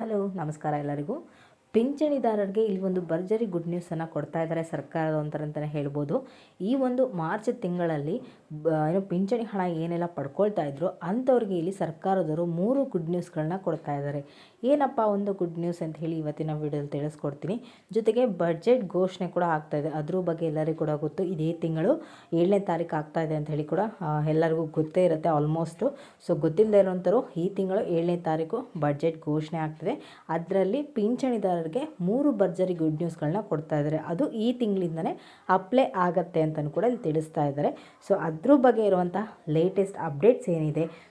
Hello, ನಮಸ್ಕಾರ ಎಲ್ಲರಿಗೂ. ಪಿಂಚಣಿದಾರರಿಗೆ ಇಲ್ಲಿ ಒಂದು ಭರ್ಜರಿ ಗುಡ್ ನ್ಯೂಸನ್ನು ಕೊಡ್ತಾ ಇದ್ದಾರೆ ಸರ್ಕಾರದ ಅಂತಲೇ ಹೇಳ್ಬೋದು. ಈ ಒಂದು ಮಾರ್ಚ್ ತಿಂಗಳಲ್ಲಿ ಏನು ಪಿಂಚಣಿ ಹಣ ಏನೆಲ್ಲ ಪಡ್ಕೊಳ್ತಾ ಇದ್ರು, ಅಂಥವ್ರಿಗೆ ಇಲ್ಲಿ ಸರ್ಕಾರದವರು ಮೂರು ಗುಡ್ ನ್ಯೂಸ್ಗಳನ್ನ ಕೊಡ್ತಾ ಇದ್ದಾರೆ. ಏನಪ್ಪ ಒಂದು ಗುಡ್ ನ್ಯೂಸ್ ಅಂತ ಹೇಳಿ ಇವತ್ತಿನ ವಿಡಿಯೋದಲ್ಲಿ ತಿಳಿಸ್ಕೊಡ್ತೀನಿ. ಜೊತೆಗೆ ಬಜೆಟ್ ಘೋಷಣೆ ಕೂಡ ಆಗ್ತಾ ಇದೆ. ಅದ್ರ ಬಗ್ಗೆ ಎಲ್ಲರಿಗೂ ಕೂಡ ಗೊತ್ತು. ಇದೇ ತಿಂಗಳು ಏಳನೇ ತಾರೀಕು ಆಗ್ತಾ ಇದೆ ಅಂತ ಹೇಳಿ ಕೂಡ ಎಲ್ಲರಿಗೂ ಗೊತ್ತೇ ಇರುತ್ತೆ ಆಲ್ಮೋಸ್ಟು ಸೊ ಗೊತ್ತಿಲ್ಲದೆ ಇರುವಂಥರು ಈ ತಿಂಗಳು ಏಳನೇ ತಾರೀಕು ಬಜೆಟ್ ಘೋಷಣೆ ಆಗ್ತಿದೆ. ಅದರಲ್ಲಿ ಪಿಂಚಣಿದಾರರಿಗೆ ಮೂರು ಭರ್ಜರಿ ಗುಡ್ ನ್ಯೂಸ್ಗಳನ್ನ ಕೊಡ್ತಾ ಇದ್ದಾರೆ. ಅದು ಈ ತಿಂಗಳಿಂದನೇ ಅಪ್ಲೈ ಆಗತ್ತೆ ಅಂತಲೂ ಕೂಡ ಇಲ್ಲಿ ತಿಳಿಸ್ತಾ ಇದ್ದಾರೆ. ಸೊ ಅದ್ರ ಬಗ್ಗೆ ಇರುವಂಥ ಲೇಟೆಸ್ಟ್ ಅಪ್ಡೇಟ್ಸ್ ಏನಿದೆ?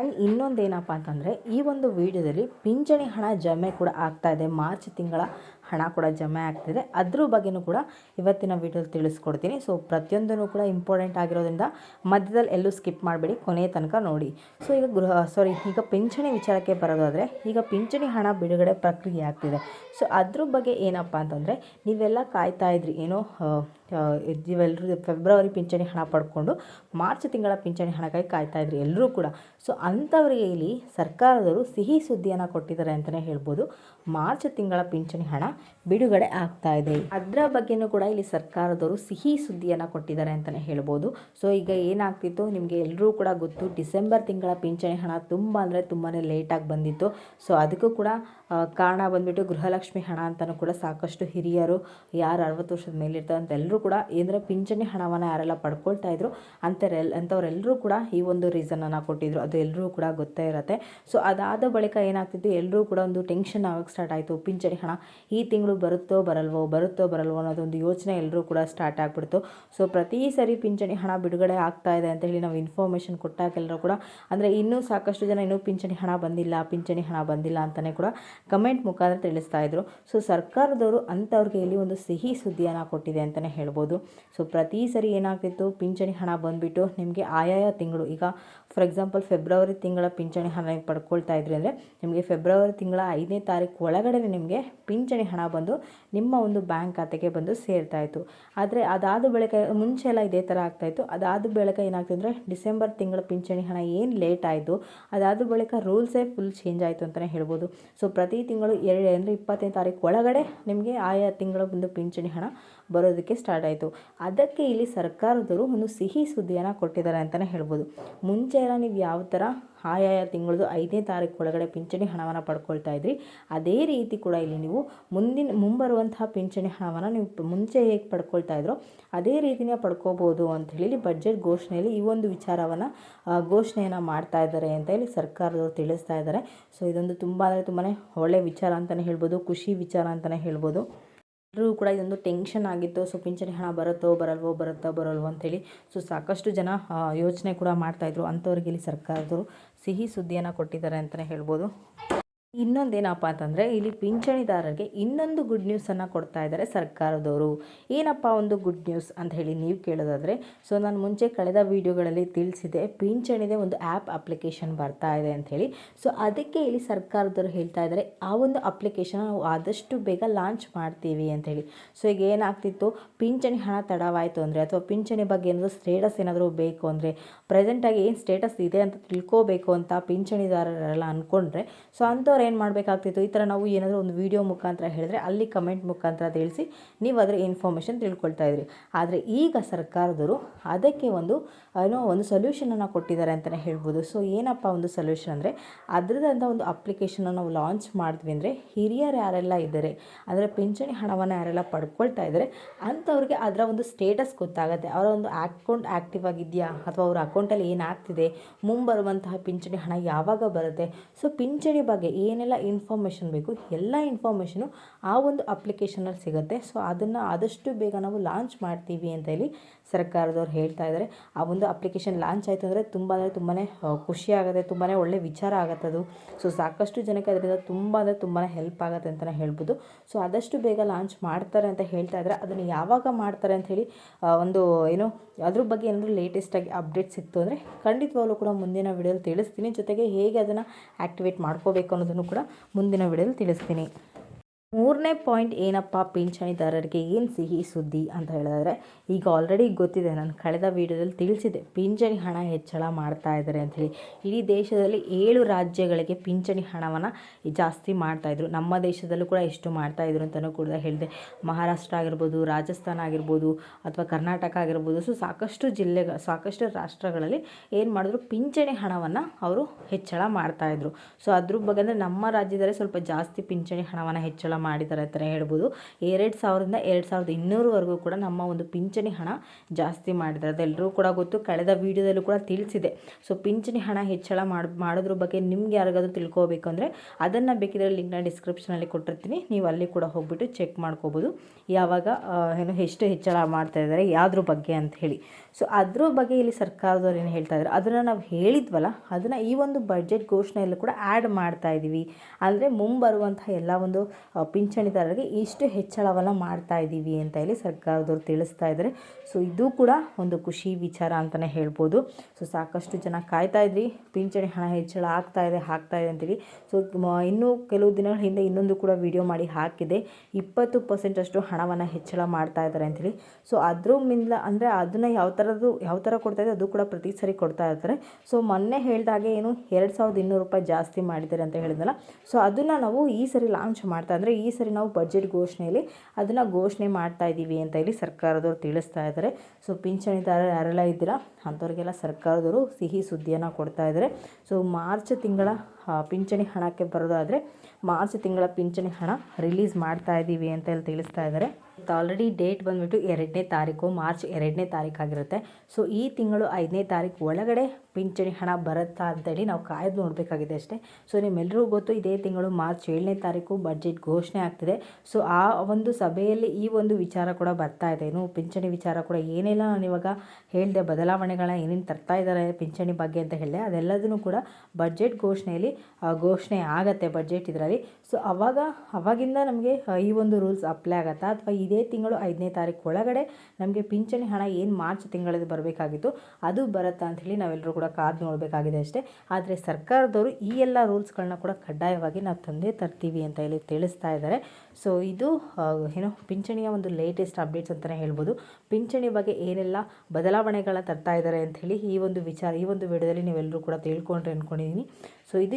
ಆ್ಯಂಡ್ ಇನ್ನೊಂದೇನಪ್ಪ ಅಂತಂದರೆ ಈ ಒಂದು ವಿಡಿಯೋದಲ್ಲಿ ಪಿಂಚಣಿ ಹಣ ಜಮೆ ಕೂಡ ಆಗ್ತಾ ಇದೆ ಮಾರ್ಚ್ ತಿಂಗಳ ಹಣ ಕೂಡ ಜಮೆ ಆಗ್ತಿದೆ. ಅದ್ರ ಬಗ್ಗೆನೂ ಕೂಡ ಇವತ್ತಿನ ವೀಡಿಯೋಲಿ ತಿಳಿಸ್ಕೊಡ್ತೀನಿ. ಸೊ ಪ್ರತಿಯೊಂದನ್ನು ಕೂಡ ಇಂಪಾರ್ಟೆಂಟ್ ಆಗಿರೋದ್ರಿಂದ ಮಧ್ಯದಲ್ಲಿ ಎಲ್ಲೂ ಸ್ಕಿಪ್ ಮಾಡಬೇಡಿ. ಕೊನೆಯ ತನಕ ನೋಡಿ. ಸೊ ಈಗ ಗೃಹ ಸಾರಿ ಈಗ ಪಿಂಚಣಿ ವಿಚಾರಕ್ಕೆ ಬರೋದಾದರೆ, ಈಗ ಪಿಂಚಣಿ ಹಣ ಬಿಡುಗಡೆ ಪ್ರಕ್ರಿಯೆ ಆಗ್ತಿದೆ. ಸೊ ಅದ್ರ ಬಗ್ಗೆ ಏನಪ್ಪ ಅಂತಂದರೆ, ನೀವೆಲ್ಲ ಕಾಯ್ತಾ ಇದ್ರಿ. ಏನೋ ನೀವೆಲ್ಲರೂ ಫೆಬ್ರವರಿ ಪಿಂಚಣಿ ಹಣ ಪಡ್ಕೊಂಡು ಮಾರ್ಚ್ ತಿಂಗಳ ಪಿಂಚಣಿ ಹಣಕ್ಕಾಗಿ ಕಾಯ್ತಾ ಇದ್ರಿ ಎಲ್ಲರೂ ಕೂಡ. ಸೊ ಅಂಥವರಿಗೆ ಇಲ್ಲಿ ಸರ್ಕಾರದವರು ಸಿಹಿ ಸುದ್ದಿಯನ್ನು ಕೊಟ್ಟಿದ್ದಾರೆ ಅಂತಲೇ ಹೇಳ್ಬೋದು. ಮಾರ್ಚ್ ತಿಂಗಳ ಪಿಂಚಣಿ ಹಣ ಬಿಡುಗಡೆ ಆಗ್ತಾ ಇದೆ. ಅದರ ಬಗ್ಗೆನೂ ಕೂಡ ಇಲ್ಲಿ ಸರ್ಕಾರದವರು ಸಿಹಿ ಸುದ್ದಿಯನ್ನು ಕೊಟ್ಟಿದ್ದಾರೆ ಅಂತಲೇ ಹೇಳ್ಬೋದು. ಸೊ, ಈಗ ಏನಾಗ್ತಿತ್ತು? ನಿಮಗೆ ಎಲ್ಲರೂ ಕೂಡ ಗೊತ್ತು, ಡಿಸೆಂಬರ್ ತಿಂಗಳ ಪಿಂಚಣಿ ಹಣ ತುಂಬ ಅಂದರೆ ತುಂಬಾ ಲೇಟಾಗಿ ಬಂದಿತ್ತು. ಸೊ, ಅದಕ್ಕೂ ಕೂಡ ಕಾರಣ ಬಂದ್ಬಿಟ್ಟು ಗೃಹಲಕ್ಷ್ಮಿ ಹಣ ಅಂತಲೂ ಕೂಡ ಸಾಕಷ್ಟು ಹಿರಿಯರು, ಯಾರು ಅರವತ್ತು ವರ್ಷದ ಮೇಲಿರ್ತಾರೆ ಅಂತ ಎಲ್ಲರೂ ಕೂಡ ಏನಂದರೆ ಪಿಂಚಣಿ ಹಣವನ್ನು ಯಾರೆಲ್ಲ ಪಡ್ಕೊಳ್ತಾ ಇದ್ರು ಅಂಥವ್ರೆಲ್ ಅಂಥವ್ರೆಲ್ಲರೂ ಕೂಡ ಈ ಒಂದು ರೀಸನನ್ನು ಕೊಟ್ಟಿದ್ರು. ಅದು ಎಲ್ಲರೂ ಕೂಡ ಗೊತ್ತೇ ಇರುತ್ತೆ. ಸೊ, ಅದಾದ ಬಳಿಕ ಏನಾಗ್ತಿತ್ತು? ಎಲ್ಲರೂ ಕೂಡ ಒಂದು ಟೆನ್ಷನ್ ಆಗೋಕ್ಕೆ ಸ್ಟಾರ್ಟ್ ಆಯಿತು. ಪಿಂಚಣಿ ಹಣ ಈ ತಿಂಗಳು ಬರುತ್ತೋ ಬರಲ್ವೋ ಬರುತ್ತೋ ಬರಲ್ವೋ ಅನ್ನೋದೊಂದು ಯೋಚನೆ ಎಲ್ಲರೂ ಕೂಡ ಸ್ಟಾರ್ಟ್ ಆಗಿಬಿಡ್ತು. ಸೊ ಪ್ರತಿ ಸರಿ ಪಿಂಚಣಿ ಹಣ ಬಿಡುಗಡೆ ಆಗ್ತಾ ಇದೆ ಅಂತ ಹೇಳಿ ನಾವು ಇನ್ಫಾರ್ಮೇಷನ್ ಕೊಟ್ಟಾಗೆಲ್ಲರೂ ಕೂಡ, ಅಂದರೆ ಇನ್ನೂ ಸಾಕಷ್ಟು ಜನ ಇನ್ನೂ ಪಿಂಚಣಿ ಹಣ ಬಂದಿಲ್ಲ, ಪಿಂಚಣಿ ಹಣ ಬಂದಿಲ್ಲ ಅಂತಲೇ ಕೂಡ ಕಮೆಂಟ್ ಮುಖಾಂತರ ತಿಳಿಸ್ತಾ ಇದ್ರು. ಸೊ ಸರ್ಕಾರದವರು ಅಂಥವ್ರಿಗೆ ಇಲ್ಲಿ ಒಂದು ಸಿಹಿ ಸುದ್ದಿಯನ್ನು ಕೊಟ್ಟಿದೆ ಅಂತಲೇ ಹೇಳ್ಬೋದು. ಸೊ ಪ್ರತಿ ಸರಿ ಏನಾಗ್ತಿತ್ತು? ಪಿಂಚಣಿ ಹಣ ಬಂದುಬಿಟ್ಟು ನಿಮಗೆ ಆಯಾಯ ತಿಂಗಳು, ಈಗ ಫಾರ್ ಎಕ್ಸಾಂಪಲ್ ಫೆಬ್ರವರಿ ತಿಂಗಳ ಪಿಂಚಣಿ ಹಣ ಪಡ್ಕೊಳ್ತಾ ಇದ್ರಿ ಅಂದರೆ, ನಿಮಗೆ ಫೆಬ್ರವರಿ ತಿಂಗಳ ಐದನೇ ತಾರೀಕು ಒಳಗಡೆ ನಿಮಗೆ ಪಿಂಚಣಿ ಹಣ ಬಂದು ನಿಮ್ಮ ಒಂದು ಬ್ಯಾಂಕ್ ಖಾತೆಗೆ ಬಂದು ಸೇರ್ತಾ ಇತ್ತು. ಆದರೆ ಅದಾದ ಬಳಿಕ ಮುಂಚೆ ಎಲ್ಲ ಇದೇ ಥರ ಆಗ್ತಾಯಿತ್ತು ಅದಾದ ಬಳಿಕ ಏನಾಗ್ತದೆ ಅಂದರೆ ಡಿಸೆಂಬರ್ ತಿಂಗಳ ಪಿಂಚಣಿ ಹಣ ಏನು ಲೇಟ್ ಆಯಿತು, ಅದಾದ ಬಳಿಕ ರೂಲ್ಸೇ ಫುಲ್ ಚೇಂಜ್ ಆಯಿತು ಅಂತಲೇ ಹೇಳ್ಬೋದು. ಸೊ ಪ್ರತಿ ತಿಂಗಳು ಎರಡು, ಅಂದರೆ ಇಪ್ಪತ್ತನೇ ತಾರೀಕು ಒಳಗಡೆ ನಿಮಗೆ ಆಯಾ ತಿಂಗಳ ಒಂದು ಪಿಂಚಣಿ ಹಣ ಬರೋದಕ್ಕೆ ಸ್ಟಾರ್ಟ್ ಆಯಿತು. ಅದಕ್ಕೆ ಇಲ್ಲಿ ಸರ್ಕಾರದವರು ಒಂದು ಸಿಹಿ ಸುದ್ದಿಯನ್ನು ಕೊಟ್ಟಿದ್ದಾರೆ ಅಂತಲೇ ಹೇಳ್ಬೋದು. ಮುಂಚೆ ಎಲ್ಲ ನೀವು ಯಾವ ಥರ ಆಯಾಯ ತಿಂಗಳದು ಐದನೇ ತಾರೀಕು ಒಳಗಡೆ ಪಿಂಚಣಿ ಹಣವನ್ನು ಪಡ್ಕೊಳ್ತಾ ಇದ್ರಿ, ಅದೇ ರೀತಿ ಕೂಡ ಇಲ್ಲಿ ನೀವು ಮುಂದಿನ, ಮುಂಬರುವಂತಹ ಪಿಂಚಣಿ ಹಣವನ್ನು ನೀವು ಮುಂಚೆ ಹೇಗೆ ಪಡ್ಕೊಳ್ತಾ ಇದ್ರೋ ಅದೇ ರೀತಿನೇ ಪಡ್ಕೋಬೋದು ಅಂತ ಹೇಳಿ ಬಜೆಟ್ ಘೋಷಣೆಯಲ್ಲಿ ಈ ಒಂದು ವಿಚಾರವನ್ನು ಘೋಷಣೆಯನ್ನು ಮಾಡ್ತಾ ಇದ್ದಾರೆ ಅಂತ ಹೇಳಿ ಸರ್ಕಾರದವರು ತಿಳಿಸ್ತಾ ಇದ್ದಾರೆ. ಸೊ ಇದೊಂದು ತುಂಬ ಅಂದರೆ ತುಂಬಾ ಒಳ್ಳೆಯ ವಿಚಾರ ಅಂತಲೇ ಹೇಳ್ಬೋದು, ಖುಷಿ ವಿಚಾರ ಅಂತಲೇ ಹೇಳ್ಬೋದು. ಎಲ್ಲರೂ ಕೂಡ ಇದೊಂದು ಟೆನ್ಷನ್ ಆಗಿತ್ತು. ಸೊ, ಪಿಂಚಣಿ ಹಣ ಬರುತ್ತೋ ಬರಲ್ವೋ ಬರುತ್ತೋ ಬರಲ್ವೋ ಅಂತೇಳಿ. ಸೊ, ಸಾಕಷ್ಟು ಜನ ಯೋಚನೆ ಕೂಡ ಮಾಡ್ತಾಯಿದ್ರು ಅಂಥವ್ರಿಗೆ ಇಲ್ಲಿ ಸರ್ಕಾರದವರು ಸಿಹಿ ಸುದ್ದಿಯನ್ನು ಕೊಟ್ಟಿದ್ದಾರೆ ಅಂತಲೇ ಹೇಳ್ಬೋದು. ಇನ್ನೊಂದೇನಪ್ಪ ಅಂತಂದರೆ, ಇಲ್ಲಿ ಪಿಂಚಣಿದಾರರಿಗೆ ಇನ್ನೊಂದು ಗುಡ್ ನ್ಯೂಸನ್ನು ಕೊಡ್ತಾ ಇದ್ದಾರೆ ಸರ್ಕಾರದವರು. ಏನಪ್ಪ ಒಂದು ಗುಡ್ ನ್ಯೂಸ್ ಅಂತ ಹೇಳಿ ನೀವು ಕೇಳೋದಾದರೆ, ಸೊ ನಾನು ಮುಂಚೆ ಕಳೆದ ವೀಡಿಯೋಗಳಲ್ಲಿ ತಿಳಿಸಿದೆ, ಪಿಂಚಣಿದೆ ಒಂದು ಆ್ಯಪ್ ಅಪ್ಲಿಕೇಶನ್ ಬರ್ತಾ ಇದೆ ಅಂಥೇಳಿ ಸೊ ಅದಕ್ಕೆ ಇಲ್ಲಿ ಸರ್ಕಾರದವರು ಹೇಳ್ತಾ ಇದ್ದಾರೆ, ಆ ಒಂದು ಅಪ್ಲಿಕೇಶನ್ ನಾವು ಆದಷ್ಟು ಬೇಗ ಲಾಂಚ್ ಮಾಡ್ತೀವಿ ಅಂಥೇಳಿ ಸೊ ಈಗ ಏನಾಗ್ತಿತ್ತು, ಪಿಂಚಣಿ ಹಣ ತಡವಾಯಿತು ಅಂದರೆ, ಅಥವಾ ಪಿಂಚಣಿ ಬಗ್ಗೆ ಏನಾದರೂ ಸ್ಟೇಟಸ್ ಏನಾದರೂ ಬೇಕು ಅಂದರೆ ಪ್ರೆಸೆಂಟಾಗಿ ಏನು ಸ್ಟೇಟಸ್ ಇದೆ ಅಂತ ತಿಳ್ಕೋಬೇಕು ಅಂತ ಪಿಂಚಣಿದಾರರೆಲ್ಲ ಅಂದ್ಕೊಂಡ್ರೆ ಸೊ ಅಂಥವ್ರು ಏನು ಮಾಡಬೇಕಾಗ್ತಿತ್ತು? ಈ ಥರ ನಾವು ಏನಾದರೂ ಒಂದು ವೀಡಿಯೋ ಮುಖಾಂತರ ಹೇಳಿದ್ರೆ ಅಲ್ಲಿ ಕಮೆಂಟ್ ಮುಖಾಂತರ ತಿಳಿಸಿ ನೀವು ಅದರ ಇನ್ಫಾರ್ಮೇಷನ್ ತಿಳ್ಕೊಳ್ತಾ ಇದ್ರಿ. ಆದರೆ ಈಗ ಸರ್ಕಾರದವರು ಅದಕ್ಕೆ ಒಂದು, ಏನೋ ಒಂದು ಸೊಲ್ಯೂಷನನ್ನು ಕೊಟ್ಟಿದ್ದಾರೆ ಅಂತಲೇ ಹೇಳ್ಬೋದು. ಸೊ ಏನಪ್ಪ ಒಂದು ಸೊಲ್ಯೂಷನ್ ಅಂದರೆ ಅದರದಂಥ ಒಂದು ಅಪ್ಲಿಕೇಶನನ್ನು ನಾವು ಲಾಂಚ್ ಮಾಡಿದ್ವಿ ಅಂದರೆ, ಹಿರಿಯರು ಯಾರೆಲ್ಲ ಇದ್ದಾರೆ, ಅಂದರೆ ಪಿಂಚಣಿ ಹಣವನ್ನು ಯಾರೆಲ್ಲ ಪಡ್ಕೊಳ್ತಾ ಇದ್ದಾರೆ, ಅಂಥವ್ರಿಗೆ ಅದರ ಒಂದು ಸ್ಟೇಟಸ್ ಗೊತ್ತಾಗುತ್ತೆ. ಅವರ ಒಂದು ಅಕೌಂಟ್ ಆ್ಯಕ್ಟಿವ್ ಆಗಿದೆಯಾ? ಅಥವಾ ಅವ್ರ ಅಕೌಂಟಲ್ಲಿ ಏನಾಗ್ತಿದೆ ಮುಂಬರುವಂತಹ ಪಿಂಚಣಿ ಹಣ ಯಾವಾಗ ಬರುತ್ತೆ? ಸೊ ಪಿಂಚಣಿ ಬಗ್ಗೆ ಏನೆಲ್ಲ ಇನ್ಫಾರ್ಮೇಷನ್ ಬೇಕು, ಎಲ್ಲ ಇನ್ಫಾರ್ಮೇಷನು ಆ ಒಂದು ಅಪ್ಲಿಕೇಶನಲ್ಲಿ ಸಿಗುತ್ತೆ. ಸೊ ಅದನ್ನು ಆದಷ್ಟು ಬೇಗ ನಾವು ಲಾಂಚ್ ಮಾಡ್ತೀವಿ ಅಂತ ಹೇಳಿ ಸರ್ಕಾರದವ್ರು ಹೇಳ್ತಾ ಇದ್ದಾರೆ ಆ ಒಂದು ಅಪ್ಲಿಕೇಶನ್ ಲಾಂಚ್ ಆಯಿತು ಅಂದರೆ ತುಂಬ ಅಂದರೆ ತುಂಬಾ ಖುಷಿ ಆಗುತ್ತೆ ತುಂಬಾ ಒಳ್ಳೆ ವಿಚಾರ ಆಗುತ್ತೆ ಅದು. ಸೊ ಸಾಕಷ್ಟು ಜನಕ್ಕೆ ಅದರಿಂದ ತುಂಬ ಅಂದರೆ ತುಂಬಾ ಹೆಲ್ಪ್ ಆಗುತ್ತೆ ಅಂತಲೇ ಹೇಳ್ಬೋದು. ಸೊ ಆದಷ್ಟು ಬೇಗ ಲಾಂಚ್ ಮಾಡ್ತಾರೆ ಅಂತ ಹೇಳ್ತಾ ಇದ್ದಾರೆ ಅದನ್ನು ಯಾವಾಗ ಮಾಡ್ತಾರೆ ಅಂತ ಹೇಳಿ ಒಂದು, ಏನು, ಅದ್ರ ಬಗ್ಗೆ ಏನಾದರೂ ಲೇಟೆಸ್ಟಾಗಿ ಅಪ್ಡೇಟ್ ಸಿಕ್ತು ಅಂದರೆ ಖಂಡಿತವಾಗ್ಲೂ ಕೂಡ ಮುಂದಿನ ವಿಡಿಯೋಲಿ ತಿಳಿಸ್ತೀನಿ. ಜೊತೆಗೆ ಹೇಗೆ ಅದನ್ನು ಆ್ಯಕ್ಟಿವೇಟ್ ಮಾಡ್ಕೋಬೇಕು ಅನ್ನೋದನ್ನು ಕೂಡ ಮುಂದಿನ ವಿಡಿಯೋದಲ್ಲಿ ತಿಳಿಸ್ತೀನಿ. ಮೂರನೇ ಪಾಯಿಂಟ್ ಏನಪ್ಪ ಪಿಂಚಣಿದಾರರಿಗೆ ಏನು ಸಿಹಿ ಸುದ್ದಿ ಅಂತ ಹೇಳಿದ್ರೆ, ಈಗ ಆಲ್ರೆಡಿ ಗೊತ್ತಿದೆ, ನಾನು ಕಳೆದ ವಿಡಿಯೋದಲ್ಲಿ ತಿಳಿಸಿದೆ, ಪಿಂಚಣಿ ಹಣ ಹೆಚ್ಚಳ ಮಾಡ್ತಾ ಇದ್ದಾರೆ ಅಂಥೇಳಿ ಇಡೀ ದೇಶದಲ್ಲಿ ಏಳು ರಾಜ್ಯಗಳಿಗೆ ಪಿಂಚಣಿ ಹಣವನ್ನು ಜಾಸ್ತಿ ಮಾಡ್ತಾಯಿದ್ರು ನಮ್ಮ ದೇಶದಲ್ಲೂ ಕೂಡ ಎಷ್ಟು ಮಾಡ್ತಾಯಿದ್ರು ಅಂತಲೂ ಕೂಡ ಹೇಳಿದೆ. ಮಹಾರಾಷ್ಟ್ರ ಆಗಿರ್ಬೋದು, ರಾಜಸ್ಥಾನ ಆಗಿರ್ಬೋದು, ಅಥವಾ ಕರ್ನಾಟಕ ಆಗಿರ್ಬೋದು, ಸೊ ಸಾಕಷ್ಟು ಜಿಲ್ಲೆ ಸಾಕಷ್ಟು ರಾಷ್ಟ್ರಗಳಲ್ಲಿ ಏನು ಮಾಡಿದ್ರು, ಪಿಂಚಣಿ ಹಣವನ್ನು ಅವರು ಹೆಚ್ಚಳ ಮಾಡ್ತಾಯಿದ್ರು ಸೊ ಅದ್ರ ಬಗ್ಗೆ ಅಂದರೆ ನಮ್ಮ ರಾಜ್ಯದಲ್ಲೇ ಸ್ವಲ್ಪ ಜಾಸ್ತಿ ಪಿಂಚಣಿ ಹಣವನ್ನು ಹೆಚ್ಚಳ ಮಾಡಿದ್ದಾರೆ ಅಂತಲೇ ಹೇಳ್ಬೋದು. ಎರಡು ಸಾವಿರದಿಂದ ಎರಡು ಸಾವಿರದ ಇನ್ನೂರವರೆಗೂ ಕೂಡ ನಮ್ಮ ಒಂದು ಪಿಂಚಣಿ ಹಣ ಜಾಸ್ತಿ ಮಾಡಿದ್ದಾರೆ. ಅದೆಲ್ಲರೂ ಕೂಡ ಗೊತ್ತು, ಕಳೆದ ವೀಡಿಯೋದಲ್ಲೂ ಕೂಡ ತಿಳಿಸಿದೆ. ಸೊ ಪಿಂಚಣಿ ಹಣ ಹೆಚ್ಚಳ ಮಾಡಿ, ಮಾಡೋದ್ರ ಬಗ್ಗೆ ನಿಮ್ಗೆ ಯಾರಿಗಾದ್ರೂ ತಿಳ್ಕೋಬೇಕು ಅಂದರೆ ಅದನ್ನು ಬೇಕಿದ್ರೆ ಲಿಂಕ್ನ ಡಿಸ್ಕ್ರಿಪ್ಷನಲ್ಲಿ ಕೊಟ್ಟಿರ್ತೀನಿ. ನೀವು ಅಲ್ಲಿ ಕೂಡ ಹೋಗ್ಬಿಟ್ಟು ಚೆಕ್ ಮಾಡ್ಕೋಬೋದು. ಯಾವಾಗ ಏನು ಎಷ್ಟು ಹೆಚ್ಚಳ ಮಾಡ್ತಾ ಇದ್ದಾರೆ, ಯಾವುದ್ರ ಬಗ್ಗೆ ಅಂತ ಹೇಳಿ. ಸೊ ಅದ್ರ ಬಗ್ಗೆ ಇಲ್ಲಿ ಸರ್ಕಾರದವ್ರು ಏನು ಹೇಳ್ತಾ ಇದ್ದಾರೆ, ಅದನ್ನು ನಾವು ಹೇಳಿದ್ವಲ್ಲ, ಅದನ್ನು ಈ ಒಂದು ಬಜೆಟ್ ಘೋಷಣೆಯಲ್ಲೂ ಕೂಡ ಆ್ಯಡ್ ಮಾಡ್ತಾ ಇದ್ದೀವಿ ಅಂದರೆ ಮುಂಬರುವಂತಹ ಎಲ್ಲ ಒಂದು ಪಿಂಚಣಿದಾರರಿಗೆ ಇಷ್ಟು ಹೆಚ್ಚಳವನ್ನು ಮಾಡ್ತಾ ಇದ್ದೀವಿ ಅಂತ ಹೇಳಿ ಸರ್ಕಾರದವ್ರು ತಿಳಿಸ್ತಾ ಇದ್ದಾರೆ. ಸೊ, ಇದು ಕೂಡ ಒಂದು ಖುಷಿ ವಿಚಾರ ಅಂತಲೇ ಹೇಳ್ಬೋದು. ಸೊ, ಸಾಕಷ್ಟು ಜನ ಕಾಯ್ತಾ ಇದ್ರಿ. ಪಿಂಚಣಿ ಹಣ ಹೆಚ್ಚಳ ಆಗ್ತಾ ಇದೆ ಆಗ್ತಾ ಇದೆ ಅಂತೇಳಿ ಸೊ ಇನ್ನೂ ಕೆಲವು ದಿನಗಳ ಹಿಂದೆ ಇನ್ನೊಂದು ಕೂಡ ವಿಡಿಯೋ ಮಾಡಿ ಹಾಕಿದೆ. ಇಪ್ಪತ್ತು ಪರ್ಸೆಂಟಷ್ಟು ಹಣವನ್ನು ಹೆಚ್ಚಳ ಮಾಡ್ತಾ ಇದ್ದಾರೆ ಅಂತೇಳಿ ಸೊ ಅದ್ರ ಮಿಂದ ಅಂದರೆ ಅದನ್ನು ಯಾವ ಥರದ್ದು ಯಾವ ಥರ ಕೊಡ್ತಾ ಇದೆ ಅದು ಕೂಡ ಪ್ರತಿ ಸರಿ ಕೊಡ್ತಾ ಇರ್ತಾರೆ. ಸೊ, ಮೊನ್ನೆ ಹೇಳಿದಾಗೆ ಏನು ಎರಡು ಸಾವಿರದ ಇನ್ನೂರು ರೂಪಾಯಿ ಜಾಸ್ತಿ ಮಾಡಿದ್ದಾರೆ ಅಂತ ಹೇಳಿದ್ನಲ್ಲ. ಸೊ, ಅದನ್ನು ನಾವು ಈ ಸರಿ ಲಾಂಚ್ ಮಾಡ್ತಾ ಅಂದರೆ ಈ ಸರಿ ನಾವು ಬಜೆಟ್ ಘೋಷಣೆಯಲ್ಲಿ ಅದನ್ನು ಘೋಷಣೆ ಮಾಡ್ತಾ ಇದ್ದೀವಿ ಅಂತ ಹೇಳಿ ಸರ್ಕಾರದವರು ತಿಳಿಸ್ತಾ ಇದ್ದಾರೆ. ಸೊ ಪಿಂಚಣಿದಾರರು ಯಾರೆಲ್ಲ ಇದ್ದೀರಾ? ಅಂಥವ್ರಿಗೆಲ್ಲ ಸರ್ಕಾರದವರು ಸಿಹಿ ಸುದ್ದಿಯನ್ನು ಕೊಡ್ತಾ ಇದ್ದಾರೆ. ಸೊ ಮಾರ್ಚ್ ತಿಂಗಳ ಪಿಂಚಣಿ ಹಣಕ್ಕೆ ಬರೋದಾದರೆ ಮಾರ್ಚ್ ತಿಂಗಳ ಪಿಂಚಣಿ ಹಣ ರಿಲೀಸ್ ಮಾಡ್ತಾ ಇದ್ದೀವಿ ಅಂತ ಹೇಳಿ ತಿಳಿಸ್ತಾ ಇದ್ದಾರೆ. ಆಲ್ರೆಡಿ ಡೇಟ್ ಬಂದುಬಿಟ್ಟು ಎರಡನೇ ತಾರೀಕು, ಮಾರ್ಚ್ ಎರಡನೇ ತಾರೀಕಾಗಿರುತ್ತೆ ಸೊ ಈ ತಿಂಗಳು ಐದನೇ ತಾರೀಕು ಒಳಗಡೆ ಪಿಂಚಣಿ ಹಣ ಬರುತ್ತಾ ಅಂತೇಳಿ ನಾವು ಕಾಯ್ದು ನೋಡಬೇಕಾಗಿದೆ ಅಷ್ಟೇ. ಸೊ ನಿಮ್ಮೆಲ್ಲರಿಗೂ ಗೊತ್ತು, ಇದೇ ತಿಂಗಳು ಮಾರ್ಚ್ ಏಳನೇ ತಾರೀಕು ಬಜೆಟ್ ಘೋಷಣೆ ಆಗ್ತಿದೆ. ಸೊ ಆ ಒಂದು ಸಭೆಯಲ್ಲಿ ಈ ಒಂದು ವಿಚಾರ ಕೂಡ ಬರ್ತಾ ಇದೆ. ಏನು ಪಿಂಚಣಿ ವಿಚಾರ ಕೂಡ ಏನೆಲ್ಲ. ನಾನು ಇವಾಗ ಹೇಳಿದೆ, ಬದಲಾವಣೆಗಳನ್ನ ಏನೇನು ತರ್ತಾ ಇದ್ದಾರೆ ಪಿಂಚಣಿ ಬಗ್ಗೆ ಅಂತ ಹೇಳಿದೆ, ಅದೆಲ್ಲದನ್ನು ಕೂಡ ಬಜೆಟ್ ಘೋಷಣೆಯಲ್ಲಿ ಘೋಷಣೆ ಆಗತ್ತೆ ಬಜೆಟ್ ಇದರಲ್ಲಿ. ಸೊ ಅವಾಗ, ಅವಾಗಿಂದ ನಮಗೆ ಈ ಒಂದು ರೂಲ್ಸ್ ಅಪ್ಲೈ ಆಗತ್ತಾ? ಅಥವಾ ಇದೇ ತಿಂಗಳು ಐದನೇ ತಾರೀಕು ಒಳಗಡೆ ನಮಗೆ ಪಿಂಚಣಿ ಹಣ ಏನು ಮಾರ್ಚ್ ತಿಂಗಳಲ್ಲಿ ಬರಬೇಕಾಗಿತ್ತು, ಅದು ಬರುತ್ತಾ ಅಂಥೇಳಿ ನಾವೆಲ್ಲರೂ ಕೂಡ ಕಾದು ನೋಡಬೇಕಾಗಿದೆ ಅಷ್ಟೇ. ಆದರೆ ಸರ್ಕಾರದವರು ಈ ಎಲ್ಲ ರೂಲ್ಸ್ಗಳನ್ನ ಕೂಡ ಕಡ್ಡಾಯವಾಗಿ ನಾವು ತಂದೆ ತರ್ತೀವಿ ಅಂತ ಹೇಳಿ ತಿಳಿಸ್ತಾ ಇದ್ದಾರೆ ಸೊ ಇದು ಏನು ಪಿಂಚಣಿಯ ಒಂದು ಲೇಟೆಸ್ಟ್ ಅಪ್ಡೇಟ್ಸ್ ಅಂತಲೇ ಹೇಳ್ಬೋದು. ಪಿಂಚಣಿ ಬಗ್ಗೆ ಏನೆಲ್ಲ ಬದಲಾವಣೆಗಳ ತರ್ತಾ ಇದ್ದಾರೆ ಅಂಥೇಳಿ ಈ ಒಂದು ವಿಚಾರ, ಈ ಒಂದು ವಿಡಿಯೋದಲ್ಲಿ ನೀವೆಲ್ಲರೂ ಕೂಡ ತಿಳ್ಕೊಂಡ್ರೆ ಅಂದ್ಕೊಂಡಿದ್ದೀನಿ ಸೊ ಇದು